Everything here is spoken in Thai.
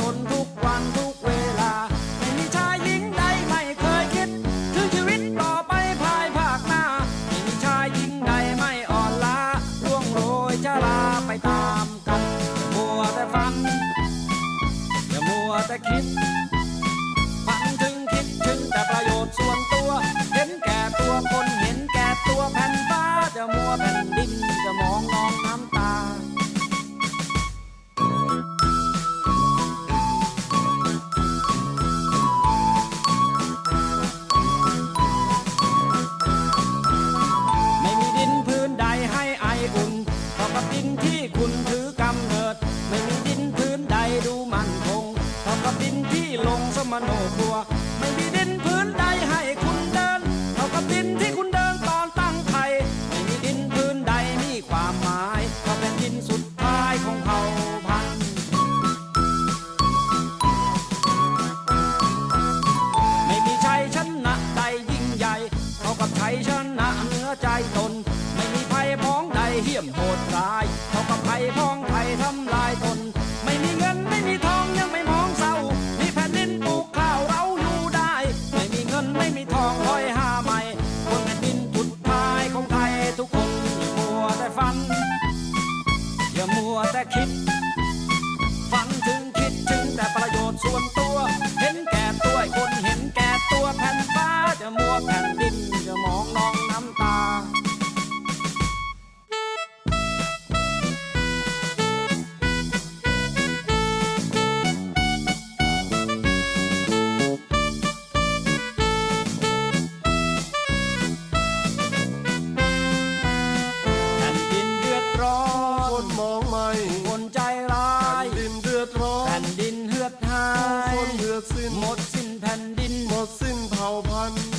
นนทุกวันทุกเวลา ไม่มีชายหญิงใดไม่เคยคิด ถึงชีวิตต่อไปภายภาคหน้า ไม่มีชายหญิงใดไม่อ่อนล้าร่วงโรยชราไปตามกันมัวแต่ฝันอย่ามัวแต่คิดฝันถึงคิดถึงแต่ประโยชน์ส่วนตัว เห็นแก่ตัวคนเห็นแก่ตัวแผ่นฟ้าจะมัวแผ่นดินจะมอง เท่ากับดินที่ลงสมโนครัว ไม่มีดินพื้นใดให้คุณเดินเท่ากับดินที่คุณเดินตอนตั้งไข่ไม่มีดินพื้นใดมีความหมายก็เป็นดินสุดท้ายของเผ่าพันธุ์ไม่มีชัยชนะใดยิ่งใหญ่เท่ากับชัยชนะเหนือใจตน ไม่มีภัยพ้องใดเหี้ยมโหดร้ายเท่ากับภัยพ้องไทยทำลายตน มัว อดร้อแผ่นนดินเหือดหายคนเดือดสิ้นหมดสิ้นแผ่นดินหมดสิ้นเผ่าพันธุ์